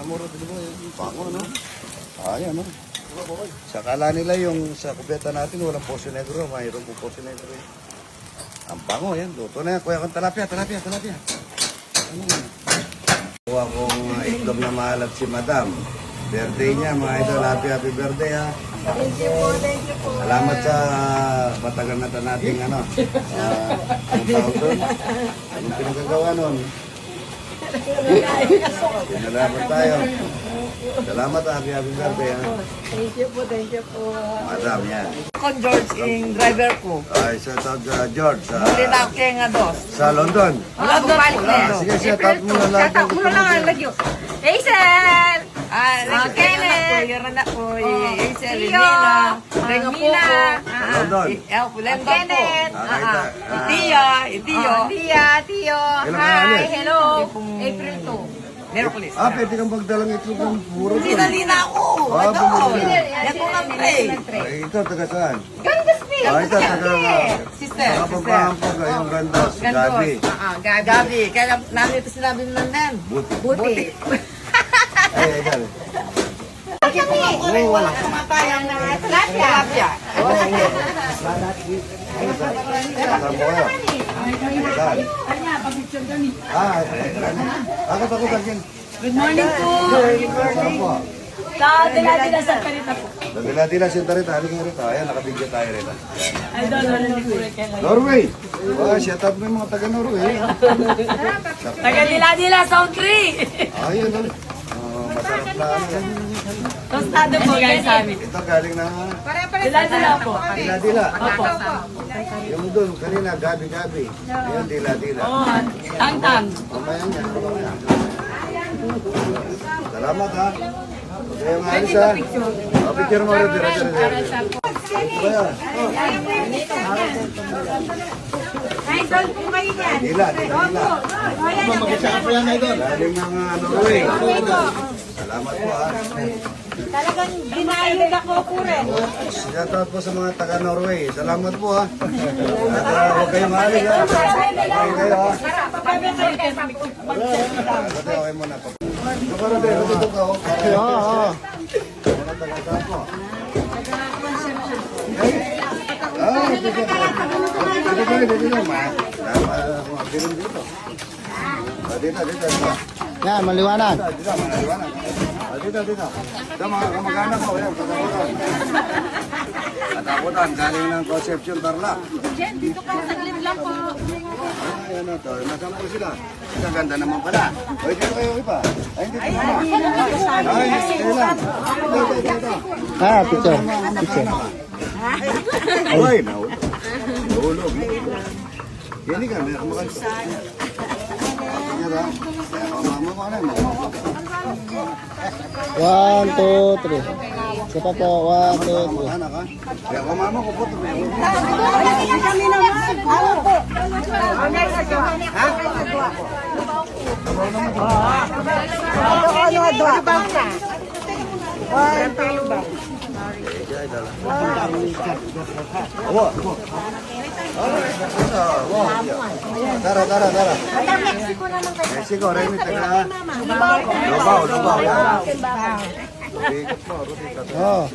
Namuro din mo yung pango, no? Ayan, no? Sa kala nila yung sa kubeta natin, walang poso negro. Mayroon po poso negro. eh. Ang pango, yan. Luto na yan. Kuya kong talapia, talapia, talapia. Ano yan? Kuha kong uh, itlog na mahalap si Madam. Birthday niya, mga idol. Happy, happy birthday, ha? Thank you po, thank you po. Salamat sa matagal na nating ano. Uh, ang tawag doon? Anong pinagagawa nun? Pinalaman tayo. Salamat, happy, happy birthday, ha? Thank you po, thank you po. Madam, yan. Ako George yung driver ko. Ay, shout out sa George. Sa, Huli na ako kaya nga dos. sa London. Doon po. Ah, sige, shout out mo na lahat. ng gusto mo. lagyo. Hazel! Ah, Ah, Kenneth. po. Yaran na po. Tio. Nina. Ah, Rengo po. Ah. London. El Pulendo po. Kenneth. Ah, kita. Ah. Itiya. Itiyo. Oh, Tia, Tio. Kailan Hi, hello. April 2. Merkulis. Ah, pwede kang magdalang itlog ng puro Hindi doon. na ako. Ah, Ito. bumili. Po ng tray. Ay, ito, taga saan? Ganda speed. Ah, ito, taga... Sister. Sister. Nakapampahampag, yung. Gandos. Ah, ah, Gabi. Gabi. Kaya namin ito sinabi ng nan. Buti. Buti. Ay, ay, dali. Kami. Walang kamatayan na. Tilapia. Kasama ko kayo. Saan? Ah, akit ako kasi. Good morning po. Po? Sa Dila-Dila sa Karita po. Dila-dila si Tarita. Halika nga rito. Ayan, nakabigyo tayo rito. Ni Kure kailan. Norway! Ah, shout out mo yung mga taga Norway. Taga Dila-Dila, Sound 3. Ayun, ano. Masarap na ano. Tostado po guys sa amin. Ito galing na Dila-Dila po. dila-dila. Opo. Yung doon, kanina, gabi-gabi. Ayun, dila-dila. Oo, tang-tang. Mamaya niya. mamaya. Salamat ha. Okay, mga alis ha. Oh, picture mo rin. Dira, dira, dira. Ito ba yan? Idol po kayo yan. Dila, dila, dila. Galing ng uh, Norway. Salamat po ha. Talagang ginayod ako, Kure. Shout out po sa mga taga Norway. Salamat po ha. At uh, huwag kayong maalis ha. Okay kayo ha. Pati okay muna. Ito ka rin, dito ka oh. Oo, oo. Mga taga saan po? Ah, dito ka. Dito ka, dito ka. Mga bilin dito. Ah, Dito, dito, dito. Yan, maliwanag. Dito, dito, maliwanag. Dito, dito. Ito, mga kamag-anak ko. Katakutan. Katakutan, galing ng Concepcion Tarlac. Dito ka, saglit lang po. Ay, ano to? Nasaan po sila? Ang ganda naman pala. Ay, dito kayo iba. Ay, dito naman. Ay, dito lang. Dito, dito, dito. Ah, picture. Picture. Ay, nahulog. Nahulog. Hindi ka, may kumakan. Sige ba? One, two, three. Isa pa po. One, two, three. Kung mama ko po, kami. Mexico naman kayo. Mexico, Remy, taga. Lubao, Lubao. yan. Rubikat mo, rubikat mo. Oh.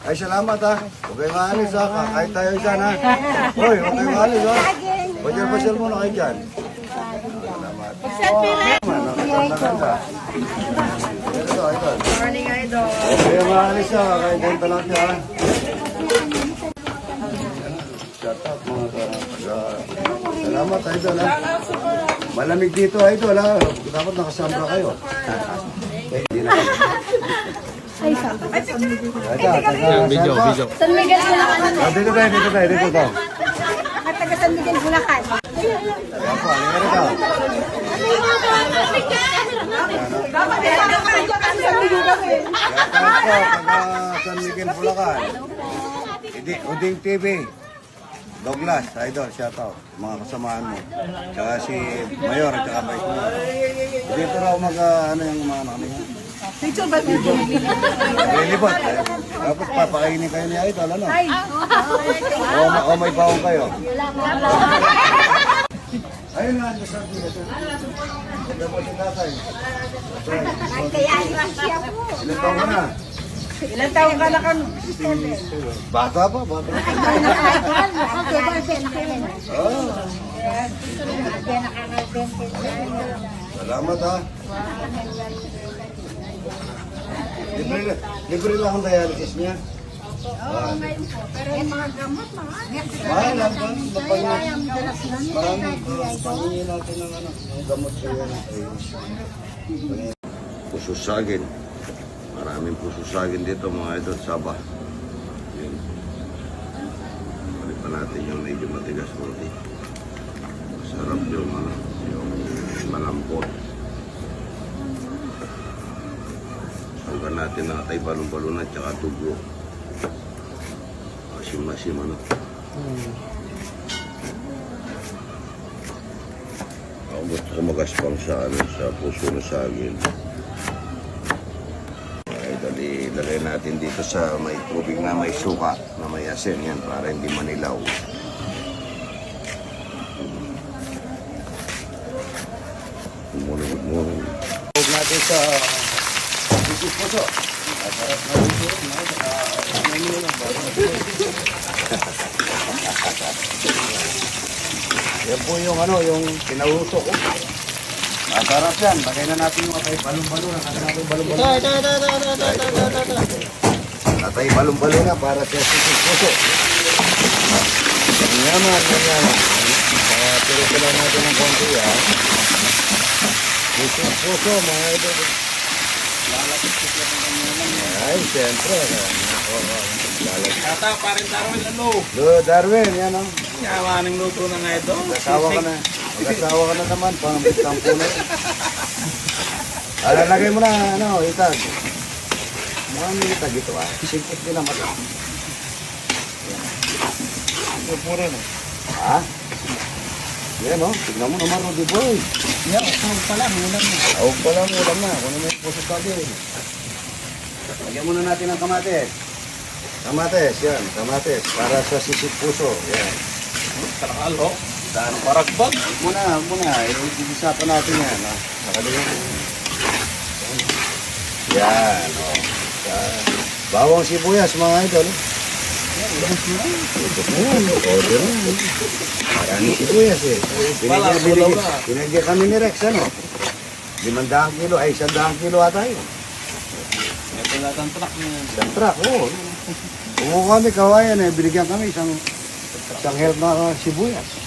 Ay, salamat ha. Huwag kayong maalis ha. Kahit tayo dyan ha. Hoy, huwag kayong maalis ha. Pasyal-pasyal muna kayo dyan. Salamat. Naman, nakaganda. Ito, ito. Morning, idol. Huwag kayong maalis ha. Kahit tayo talang ha. Shut up mga ka. Salamat idol ha. Malamig dito idol ha. Dapat nakasambra kayo. Eh, Hindi na. Ay, video, video. San Miguel, Bulacan. Ah, dito tayo, dito tayo, dito tayo. At taga San Miguel, Bulacan. Ayan po, ano nga rito? Ayan po, taga San Miguel, Bulacan. Hindi, Uding TV. Douglas, idol, shout out. Mga kasamahan mo. Tsaka si Mayor at tsaka Vice Mayor. Dito raw mag, ah, ano yung mga niya. Picture ba? Lilibot. Tapos papakainin kayo ni Idol, ano? O, ma- o may bawang kayo. Ayun na, sabi ko. Tignan mo si tatay. Kaya iwan siya po. Ilan taon na? Ilan taong ka na kan? Bata pa, bata. Salamat ha. Libre, libre lang ang dialysis niya. Oo, ngayon po. Pero yung mga gamot, mahal. Mahal lang po. Parang pangingin natin ng ano, gamot siya. Puso sa. Maraming pususagin dito mga idol, Sabah. Yun. Balik pa natin yung medyo matigas konti. Masarap yung ano, yung malampot. Sanggan natin na tay balon-balon at saka tubo. Masim-masim ano. Ako gusto ko magaspang sa ano, sa puso na saging. Ay, dali, lagay natin dito sa may tubig na may suka, na may asin yan, para hindi manilaw. Mulong-mulong. Huwag natin sa? Saka, ano yun, Yan po yung ano, yung pinausok ko. Masarap yan. Lagay na natin yung atay balong-balong. Lagay natin balong-balong. Ito, ito, ito, ito, ito, ito, ito, ito, ito. Atay balong-balong na para sa sisig puso. Ang yaman, ang yaman. Kaya tiro ko lang natin ng konti ha. Sisig puso, mga idol. Ay, siyempre. Tata, parin Darwin, ano? Do, Darwin, yan o. Yawa ng luto na nga ito. Mag-asawa ka na. Mag-asawa ka na naman. Pang-tampo na yun. Ah, lalagay mo na, ano, itag. Mukhang may itag ito ah. Singkit din naman. Ito po rin. Ha? Yan o. Tignan mo naman, Rudy Boy. Yan, tawag pala, ulam na. Tawag pa lang, ulam na. Kung ano may puso tabi. Lagyan muna natin ng kamates. Kamates, yan. Kamates. Para sa sisig puso. Yan. Tarakalo. Daan paragbag. Muna, muna. Iisa pa natin yan. Ha? Nakalimutan. Yan. O. Sa bawang sibuyas, mga idol. Yan. Order na. Maraming sibuyas eh. Binigyan, kami ni Rex, ano? Limandang kilo, ay isandang kilo ata yun. Ito lahat ang truck niya. Isang truck, oo. Kumuha kami, kawayan eh. Binigyan kami isang, isang help na sibuyas.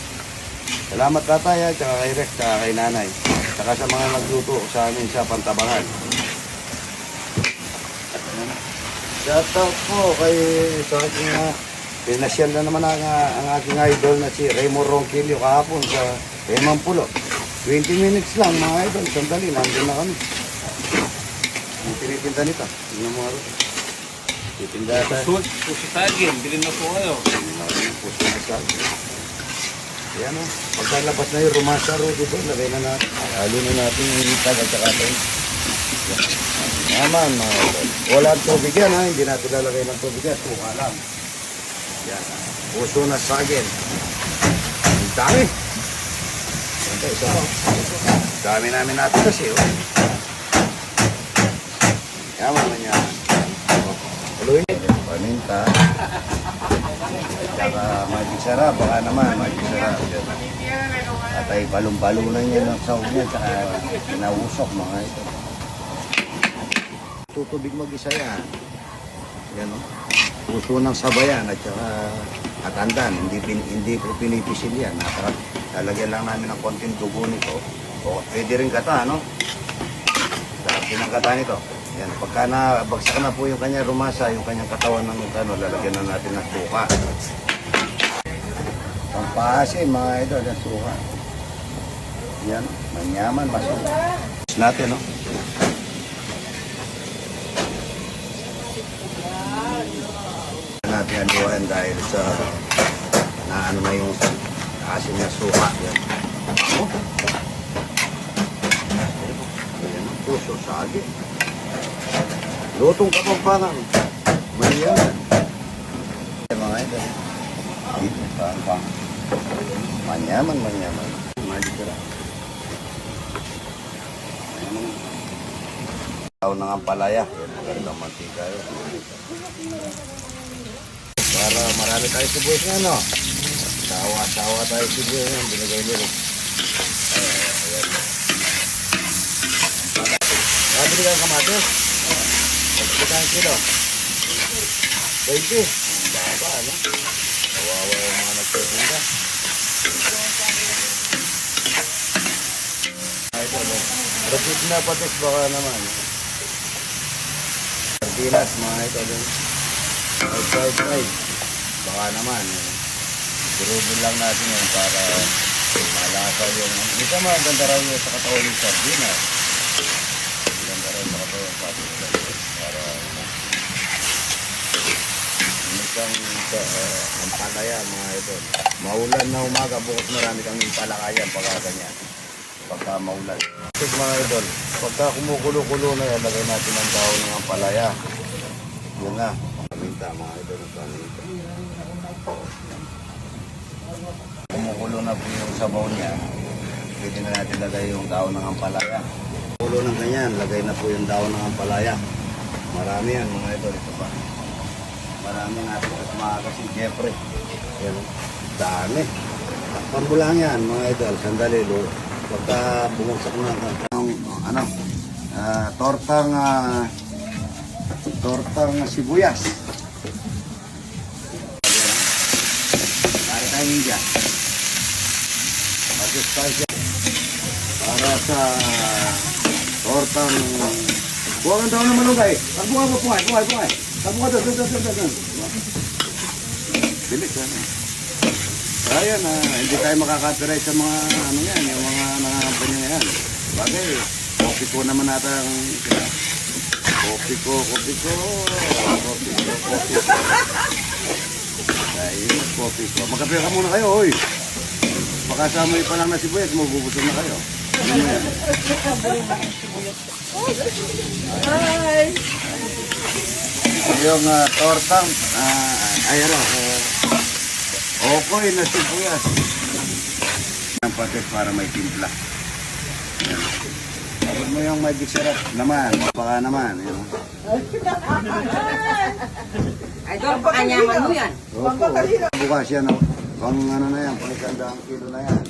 Salamat tatay, at saka kay Rex, saka kay nanay. Saka sa mga nagluto sa amin sa Pantabangan. Shout out po kay sa aking uh, pinasyal na naman ang, uh, ang aking idol na si Raymond Ronquillo kahapon sa Eman Pulo. 20 minutes lang mga idol, sandali, nandun na kami. Ang tinitinda nito, tingnan mo nga rin. Titinda tayo. Puso, puso saging. Bilhin na po kayo. Puso sa Ayan o. Pagkalabas na yung rumasa ro dito, lagay na natin. Halo na natin yung itag at saka ito. Naman, mga idol. Wala ang tubig yan ha. Hindi natin lalagay ng tubig yan. Tuka lang. Yan. Puso na sagin. Ang dami. Ito, isa. Dami namin natin kasi. Oh. Yaman na yan. Haluin. Paminta. Saka magic sarap, baka naman magic sarap. At ay balong-balunan niya ng sahog niya, saka pinausok mga ito. Tutubig mag-isa yan. Yan o. Puso ng sabayan at saka atandan. Hindi, hindi ko pinipisil yan. Napaka, lalagyan lang namin ng konting dugo nito. O pwede rin kata, no? Sa pinangkata nito. Yan, pagka na bagsak na po yung kanya rumasa, yung kanyang katawan ng ano, lalagyan na natin ng suka. Pampahasin mga idol, yung suka. Yan, manyaman, masuk. natin, no? natin aluhan dahil sa na ano na yung asin na suka. Yan. Oh. Ayan ang puso, sagi. Lutong kapampangan. Mayan. Mga ito. Dito, pang pang. Manyaman, manyaman. Lang. Tao ng ampalaya. Magandang mantika yun. Para marami tayo sibuyas nga, no? Sawa-sawa tayo sibuyas nga. Binigay nila. Ayan. Nabili ka ng kamatis? Nabili ka ng kilo? 20. Baba, ano? Kawawa yung mga nagtitinda. Ito, no? Rapid na patis baka naman. Sardinas, mga ito. Ay, fried rice. Baka naman. Eh. Durubin lang natin yan para malasa yung... Ito maganda raw yung sa katawan yung sardinas. Maganda raw sa katawan yung sardinas. Para... Isang uh, ampalaya mga ito. Maulan na umaga, bukas marami kami palakayan pagka ganyan. Pagka maulan. Ito mga idol, pagka kumukulo-kulo na yan, lagay natin ang dahon ng ampalaya. Yun na, paminta mga idol ng paminta. Kumukulo na po yung sabaw niya. Pwede na natin lagay yung dahon ng ampalaya. Kulo ng ganyan, lagay na po yung dahon ng ampalaya. Marami yan mga idol, ito pa. Marami natin at mga kasi Jeffrey. Yan, dami. Takpan mo lang yan mga idol, sandali lo. Pagka bumagsak na ang ano, ah, tortang ah, tortang sibuyas. Para tayo ninja. Siya. Para sa tortang Buwan ang daw ng malugay. Ang bunga mo, buhay, buhay, buhay. Bunga doon, doon, doon, doon, doon. Bilis, ano? Ayan, ah, hindi tayo makaka-copyright sa mga ano yan, yung mga nangangampanya yan. Bagay, kopi ko naman nata ang kopi ko, kopi ko, kopi ko, kopi ko. Ayun, kopi ko. Magkape ka muna kayo, oy. Pagkasamoy pa lang na sibuyas, mabubusog na kayo. Ano yan? Yung ah, tortang, ah, ay ano, uh, okoy na sibuyas. Ang patis para may timpla. Yan. Abot mo yung magic syrup naman, baka naman. Yun. Idol, pakanyaman mo yan. Opo, bukas yan, oh. pang ano na yan, pang isang kilo na yan.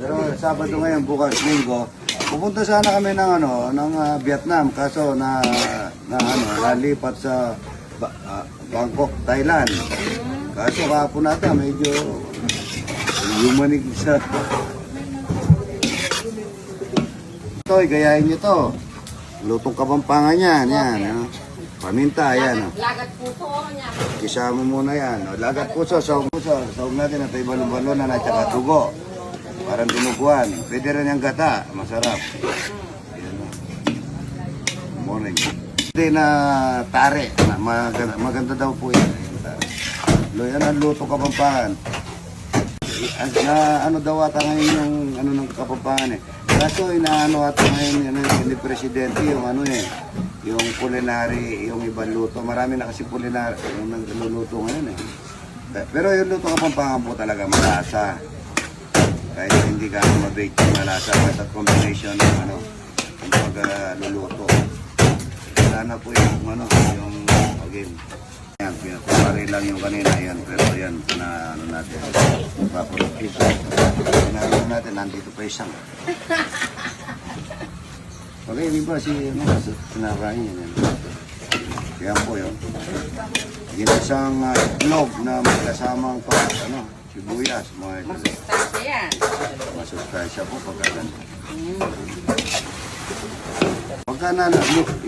Pero Sabado ngayon, bukas, linggo, pupunta sana kami ng ano, ng ah, Vietnam, kaso na, na ano, nalipat sa Ba- ah, Bangkok, Thailand. Kaso kahapon nata, medyo yumanig sa... Ito, gayahin nyo to. Lutong kapampangan yan, yan. Ano? Paminta, yan. Oh. Lagat puso niya. Isama muna yan. O, lagat puso, saog puso. Saog natin at balon-balonan at saka tugo. Parang dinuguan. Pwede rin yung gata. Masarap. Yan o. Morning. Hindi na tare. Maganda, maganda daw po yan. Yan ang luto kapampangan. Na ano daw ata ngayon yung ano ng kapampangan eh. Kaso inaano ata ngayon ano, ni Presidente yung ano eh. Yung culinary, yung ibang luto. Marami na kasi culinary yung nagluluto ngayon eh. Pero yung luto kapampangan po talaga malasa. Kahit hindi ka mabake yung malasa. Basta combination ng ano, yung pagluluto. Wala na po yung ano, yung again. Yan, pinapapari lang yung kanina yan, pero yan, na ano natin, paparakito. Pinaro natin, nandito pa isang. Okay, di ba si, ano, sinarahin yan. yan. Yan po yun. Ginisang uh, itlog na may kasamang pa, ano, sibuyas, mga ito. Masustansya yan. Masustansya po pagkaganda. Pagka na,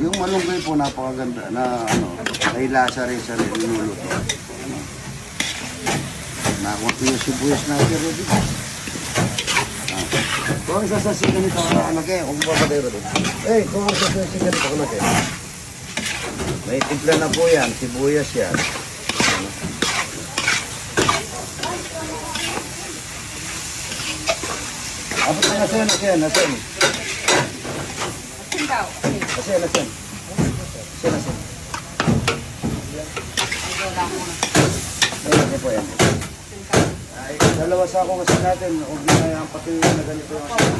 yung malunggay po napakaganda na ano, may lasa rin sa niluluto. Ano? Nakuha ko yung sibuyas natin, Rudy. Ah. Kung ang sasasikan nito ka anak eh, kung babagay ba doon? Eh, kung ang sasasikan nito anak eh. May timpla na po yan, sibuyas yan. Ano? Apat na nasin, nasin, nasin. Ikaw. Kasi na siya. Kasi na siya. Po yan. Ay, dalawa sa ako kasi natin. Huwag na yan pati yung na ganito yung kasi.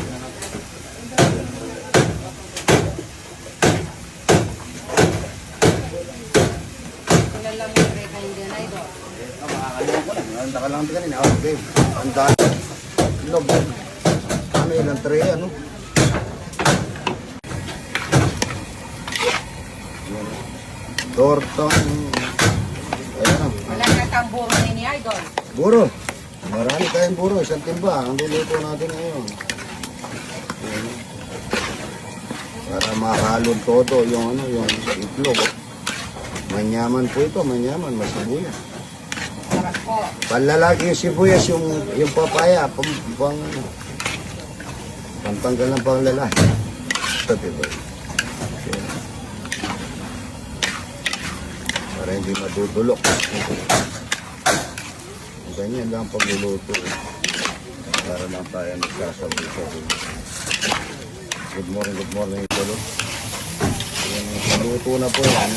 Ang daka lang kanina, okay. Ang dami. Log. Kami ilang tray, ano? Tortang... Ayan na. Wala na tamburo ni idol. Buro. Marami tayong buro. Isang timba. Ang luluto natin ngayon. Ayan. Para mahalon todo yung ano, yung itlog. Manyaman po ito, manyaman, masibuyas. Sarap po. Panlalaki yung sibuyas, yung, yung papaya, pang, pang, pantanggal ng panglalaki. Ito, diba? Ayan. Para hindi matutulok. Ganyan lang pagluluto. Para lang tayo nagsasabi-sabi. Good morning, good morning, Lolo. Ayan, Paluto na po yan.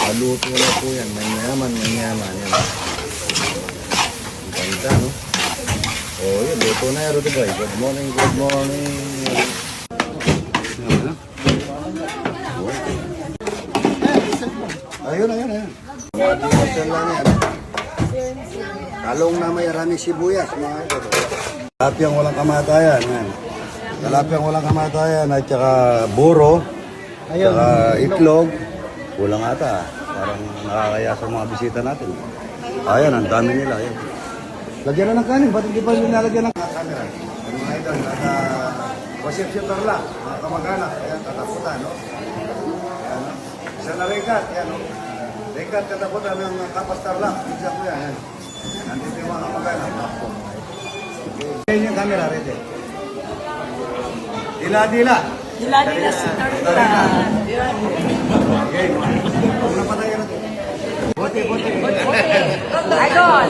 Paluto na po yan. Manyaman, manyaman. Yan. Ang Ganda, no? Oh, yun. Luto na yan. Good morning, good morning. Ayun, ayun, ayun. Lang yan. Talong na may maraming sibuyas, mga ito. Talapyang walang kamatayan, yan. Talapyang walang kamatayan at saka buro, saka itlog. Kulang ata, parang nakakaya sa mga bisita natin. Ayan, ang dami nila. Ayan. Lagyan na ng kanin, ba't hindi pa nilalagyan ng camera? Ang mga idol, nasa reception lang, mga kamag-anak, ayan, tataputan, no? Ayan? Isa na rekat, ayan, no? Rekat kataputan ng kapastar lang, isa po yan. Nandito yung mga kamag-anak. Okay. Ayan yung camera, ready. Dila-dila. Dila-dila si Torta. Okay. Huwag na patayin natin. Bote, bote. Idol!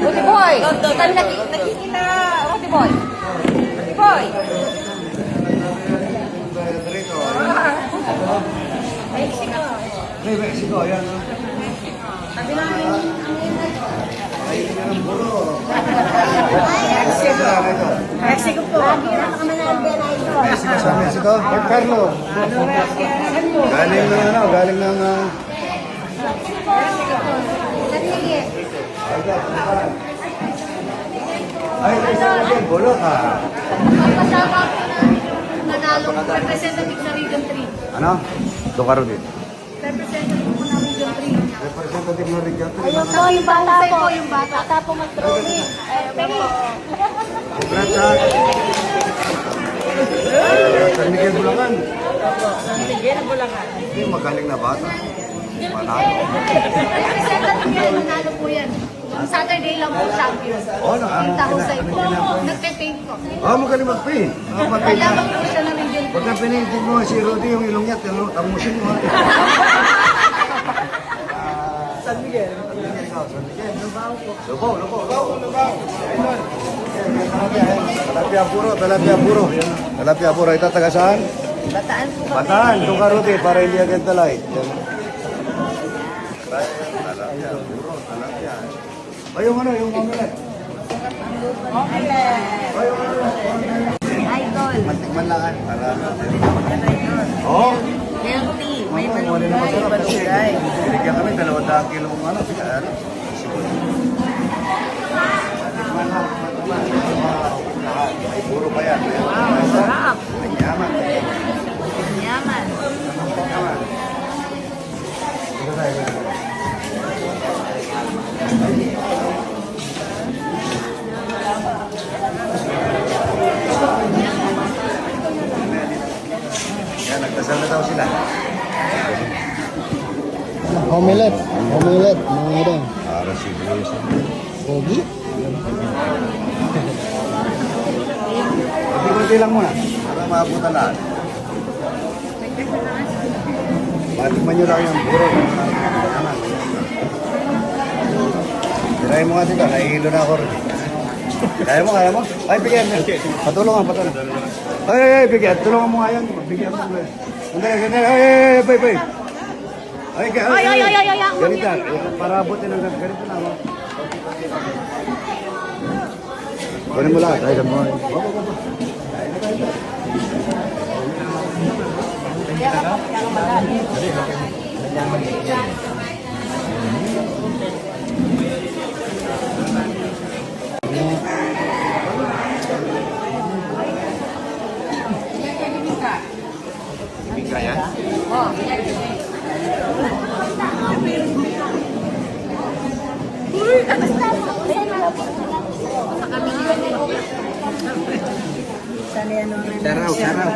Rudy Boy! Nakikita, Rudy Boy? Rudy Boy! Dito, ayan. Hey, Mexico, ayan. no? Ay, yan ang bulo. Mexico. Mexico po. Mexico sa Mexico. Pag Carlo. Galing ng ano, galing ng... Uh, ay, ay, ay, bulo ka. Nanalo ko representative sa Region 3. Ano? Doon ka rin din. Representative ko na Region 3. Representative ng region. Ayun po, yung bata po. Yung bata. Bata po mag-drawing. Pero, Congrats ha. San Miguel Bulacan. Sige, Bulacan. Hindi, magaling na bata. Manalo. representative yan. Manalo po yan. Saturday lang po champion. Oh, na, Yung ah, tahusay po. Nagpe-paint po. Oh, magaling mag-paint. Oh, mag-paint Kailangan na. po siya ng Region 3. Pag na pinitin mo si Rudy yung ilong niya, tino- tamusin mo. ha. San Miguel. Lubaw, lubaw, lubaw, lubaw. Talapia puro, talapia puro. Talapia puro. Ito taga saan? Bataan po Bataan, doon ka Rudy, para hindi agad talay. Talapia puro, talapia. Ay, yung ano, yung omelet. Ay, yung ano, Idol! Matikman lang. Para Oh, Healthy! May malunggay, malunggay. binigyan kami dalawang daang kilo kung ano. Sige, ano? Matikman lang. May puro pa yan. Wow, sarap! May yaman. Yaman! Yaman. Ito tayo. Yan, nagdasal na daw sila. Omelette. Omelette. Mga ito. Para si Luis. Pogi. Kunti-kunti lang muna. Para maabutan lahat. Matikman nyo lang yung. Yaman. Tirahin mo nga dito. Nahihilo na ako rin. Kaya mo, kaya mo? Ay, bigyan mo. Patulungan, patulungan. Ay, ay, ay, bigyan. Tulungan mo nga yan. Bigyan mo. Sandali, sandali. Ay, ay, ay, bay, bay. Ay, ay, ay, ay, ay, ay, Ganito. Para abutin ng ganito na. oh. Kunin mo lahat. Ay, good morning. Opo, opo, opo. Bigay yan? Sana yan ang Saraw, saraw.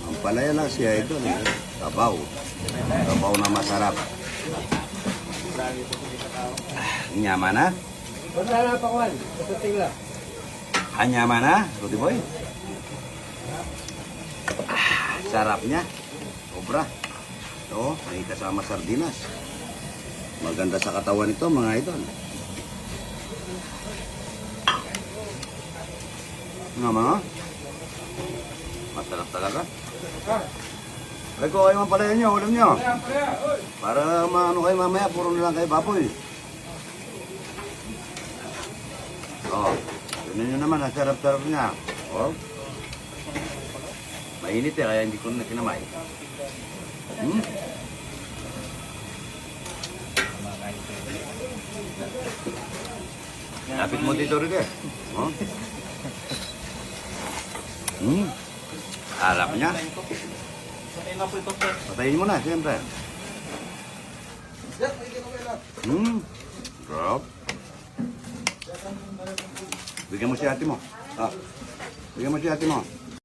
Ang palaya lang siya ito. Eh. Tabaw. Tabaw na masarap. Nyaman na? Wala pa kwan. Kapating lang. Ah, nyaman na, Rudy Boy? Ah, sarapnya. Obra. Ito, may kasama sardinas. Maganda sa katawan ito, mga idol. Nga mga? Masarap talaga. Ay ko kayo pala nyo, ulam nyo. Para maano kayo mamaya, puro na lang kayo baboy. Oh, yun nyo naman, ang sarap-sarap niya. Oh. Mainit eh, kaya hindi ko na kinamay. Hmm? Lapit mo dito rin eh. Oh. Hmm. Harap niya. Kanina po ito, sir. Patayin mo na, siyempre. Hmm. Sarap. Bigyan mo si ate mo. Ah. Bigyan mo si ate mo.